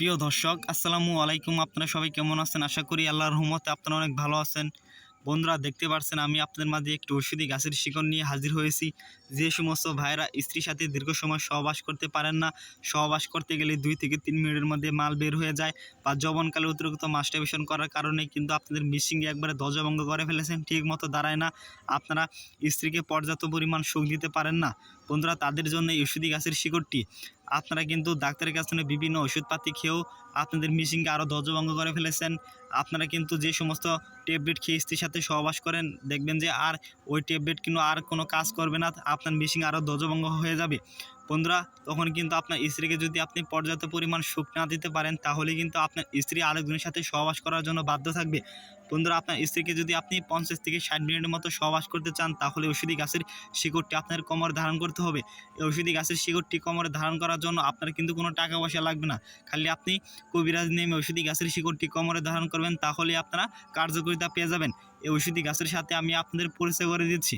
প্রিয় দর্শক, আসসালামু আলাইকুম। আপনারা সবাই কেমন আছেন? আশা করি আল্লাহর রহমতে আপনারা অনেক ভালো আছেন। বন্ধুরা, দেখতে পাচ্ছেন আমি আপনাদের মাঝে একটি ঔষধি গাছের শিকড় নিয়ে হাজির হয়েছি। যে সমস্ত ভাইরা স্ত্রীর সাথে দীর্ঘ সময় সহবাস করতে পারেন না, সহবাস করতে গেলে দুই থেকে তিন মিনিটের মধ্যে মাল বের হয়ে যায় বা যবনকালে অতিরিক্ত মাস্টারবেশন করার কারণে কিন্তু আপনাদের মিসিংয়ে একবারে ধ্বজভঙ্গ করে ফেলেছেন। ঠিক মতো দাঁড়ায় না। আপনারা স্ত্রীকে পর্যাপ্ত পরিমাণ সুখ দিতে পারেন না। বন্ধুরা, তাদের জন্য এই ওষুধি গাছের শিকড়টি। আপনারা কিন্তু ডাক্তারের কাছ থেকে বিভিন্ন ওষুধপাতি খেয়েও আপনাদের মিশিংকে আরও ধ্বজভঙ্গ করে ফেলেছেন। আপনারা কিন্তু যে সমস্ত ট্যাবলেট খেয়ে স্ত্রীর সাথে সহবাস করেন, দেখবেন যে আর ওই ট্যাবলেট কিন্তু আর কোনো কাজ করবে না, আপনার মিশিং আরও ধ্বজভঙ্গ হয়ে যাবে। বন্ধুরা, তখন কিন্তু আপনার স্ত্রীকে যদি আপনি পর্যাপ্ত পরিমাণ সুখ না দিতে পারেন, তাহলে কিন্তু আপনার স্ত্রী আরেকজনের সাথে সহবাস করার জন্য বাধ্য থাকবে। বন্ধুরা, আপনার স্ত্রীকে যদি আপনি পঞ্চাশ থেকে ষাট মিনিটের মতো সহবাস করতে চান, তাহলে ওষুধি গাছের শিকড়টি আপনার কোমর ধারণ করতে হবে। এই ওষুধি গাছের শিকড়টি কোমরে ধারণ করার জন্য আপনার কিন্তু কোনো টাকা পয়সা লাগবে না। খালি আপনি কবিরাজ নেমে ওষুধি গাছের শিকড়টি কোমরে ধারণ করবেন তাহলে আপনারা কার্যকারিতা পেয়ে যাবেন। এই ওষুধি গাছের সাথে আমি আপনাদের পরিচয় করে দিচ্ছি।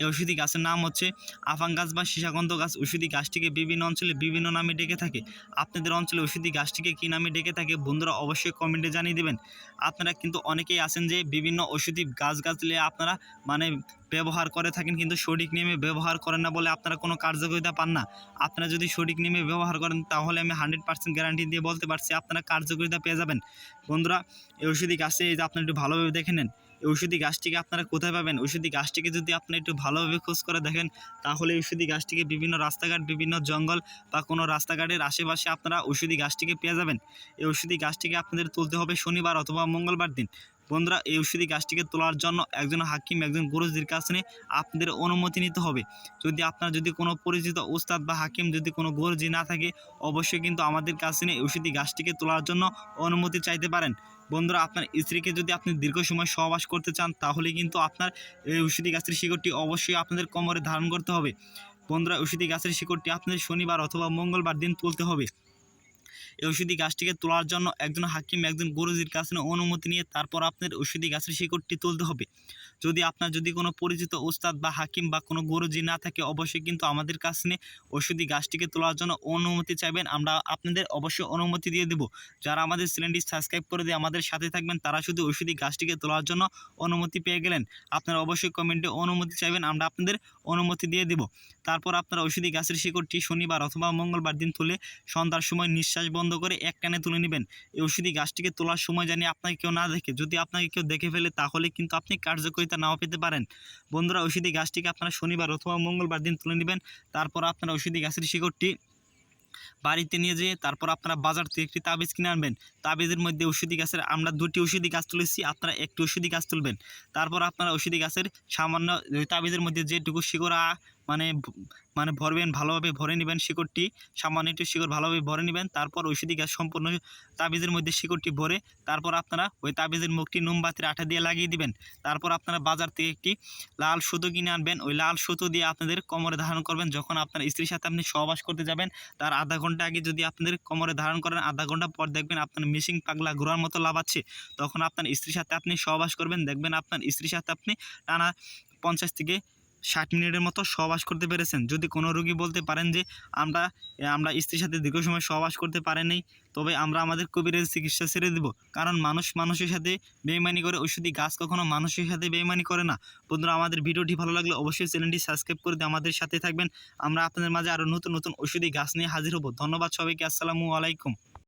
এই ওষুধি গাছের নাম হচ্ছে আফাং গাছ বা সীসাগন্ধ গাছ। ওষুধি গাছটিকে বিভিন্ন অঞ্চলে বিভিন্ন নামে ডেকে থাকে। আপনাদের অঞ্চলে ওষুধি গাছটিকে কী নামে ডেকে থাকে বন্ধুরা অবশ্যই কমেন্টে জানিয়ে দেবেন। আপনারা কিন্তু অনেকেই আছেন যে বিভিন্ন ওষুধি গাছ গাছলে আপনারা মানে ব্যবহার করে থাকেন কিন্তু সঠিক নিয়মে ব্যবহার করেন না বলে আপনারা কোনো কার্যকারিতা পান না। আপনারা যদি সঠিক নিয়মে ব্যবহার করেন তাহলে আমি হান্ড্রেড পার্সেন্ট গ্যারান্টি দিয়ে বলতে পারছি আপনারা কার্যকারিতা পেয়ে যাবেন। বন্ধুরা, এই ওষুধি গাছে এই যে আপনারা একটু ভালোভাবে দেখে নেন। ওষুধি গাছটিকে আপনারা কোথায় পাবেন? ঔষধি গাছটিকে যদি আপনি একটু ভালোভাবে খোঁজ করে দেখেন, তাহলে ঔষধি গাছটিকে বিভিন্ন রাস্তাঘাট, বিভিন্ন জঙ্গল বা কোনো রাস্তাঘাটের আশেপাশে আপনারা ঔষধি গাছটিকে পেয়ে যাবেন। এই ঔষধি গাছটিকে আপনাদের তুলতে হবে শনিবার অথবা মঙ্গলবার দিন। বন্ধুরা, এই ওষুধি গাছটিকে তোলার জন্য একজন হাকিম, একজন গুরুজির কাছে আপনাদের অনুমতি নিতে হবে। যদি আপনার যদি কোনো পরিচিত উস্তাদ বা হাকিম যদি কোনো গুরুজি না থাকে, অবশ্যই কিন্তু আমাদের কাছে নিয়ে ওষুধি গাছটিকে তোলার জন্য অনুমতি চাইতে পারেন। বন্ধুরা, আপনার স্ত্রীকে যদি আপনি দীর্ঘ সময় সহবাস করতে চান, তাহলে কিন্তু আপনার এই ওষুধি গাছের শিকড়টি অবশ্যই আপনাদের কোমরে ধারণ করতে হবে। বন্ধুরা ওষুধি গাছের শিকড়টি আপনাদের শনিবার অথবা মঙ্গলবার দিন তুলতে হবে। এই ওষুধি গাছটিকে তোলার জন্য একজন হাকিম, একজন গুরুজির কাছে অনুমতি নিয়ে তারপর আপনার ওষুধি গাছের শিকড়টি তুলতে হবে। যদি আপনার যদি কোনো পরিচিত ওস্তাদ বা হাকিম বা কোনো গুরুজি না থাকে, অবশ্যই কিন্তু আমাদের কাছে ওষুধি গাছটিকে তোলার জন্য অনুমতি চাইবেন। আমরা আপনাদের অবশ্যই অনুমতি দিয়ে দেব। যারা আমাদের চ্যানেলটি সাবস্ক্রাইব করে দিয়ে আমাদের সাথে থাকবেন, তারা শুধু ওষুধি গাছটিকে তোলার জন্য অনুমতি পেয়ে গেলেন। আপনারা অবশ্যই কমেন্টে অনুমতি চাইবেন, আমরা আপনাদের অনুমতি দিয়ে দেব। তারপর আপনারা ওষুধি গাছের শিকড়টি শনিবার অথবা মঙ্গলবার দিন তুলে সন্ধ্যার সময় নিঃশ্বাস বন্ধ করে এক টানে তুলে নেবেন। এই ওষুধি গাছটিকে তোলার সময় জানি আপনাকে কেউ না দেখে। যদি আপনাকে কেউ দেখে ফেলে, তাহলে কিন্তু আপনি কার্যকারিতা নাও পেতে পারেন। বন্ধুরা ওষুধি গাছটিকে আপনারা শনিবার অথবা মঙ্গলবার দিন তুলে নেবেন। তারপর আপনারা ওষুধি গাছের শিকড়টি বাড়িতে নিয়ে যেয়ে তারপর আপনারা বাজার থেকে একটি তাবিজ কিনে আনবেন। তাবিজের মধ্যে ওষুধি গাছের, আমরা দুটি ওষুধি গাছ তুলেছি, আপনারা একটি ওষুধি গাছ তুলবেন। তারপর আপনারা ওষুধি গাছের সামান্য তাবিজের মধ্যে যেটুকু শিকড়া মানে মানে ভরবেন, ভালোভাবে ভরে নেবেন শিকড়টি, সামান্য একটু শিকড় ভালোভাবে ভরে নেবেন, তারপর ওষুধি গাছ সম্পূর্ণ তাবিজের মধ্যে শিকড়টি ভরে, তারপর আপনারা ওই তাবিজের মুখটি মোমবাতির আঠা দিয়ে লাগিয়ে দিবেন। তারপর আপনারা বাজার থেকে একটি লাল সুতো কিনে আনবেন। ওই লাল সুতো দিয়ে আপনাদের কোমরে ধারণ করবেন। যখন আপনার স্ত্রীর সাথে আপনি সহবাস করতে যাবেন, তার আধা ঘণ্টা আগে যদি আপনাদের কোমরে ধারণ করেন, আধা ঘণ্টা পর দেখবেন আপনার মিশিং পাগলা ঘোরার মতো লাভাচ্ছে তখন আপনার স্ত্রীর সাথে আপনি সহবাস করবেন, দেখবেন আপনার স্ত্রীর সাথে আপনি টানা পঞ্চাশ থেকে ষাট মিনিটের মতো সহবাস করতে পেরেছেন। যদি কোনো রুগী বলতে পারেন যে, আমরা আমরা স্ত্রীর সাথে দীর্ঘ সময় সহবাস করতে পারেনি তবে আমরা আমাদের কবিরের চিকিৎসা ছেড়ে দেব। কারণ মানুষ মানুষের সাথে বেইমানি করে ওষুধি গাছ কখনো মানুষের সাথে বেইমানি করে না। বন্ধুরা, আমাদের ভিডিওটি ভালো লাগলে অবশ্যই চ্যানেলটি সাবস্ক্রাইব করে দিয়ে আমাদের সাথে থাকবেন। আমরা আপনাদের মাঝে আরও নতুন নতুন ওষুধি গাছ নিয়ে হাজির হব। ধন্যবাদ সবাইকে। আসসালামু আলাইকুম।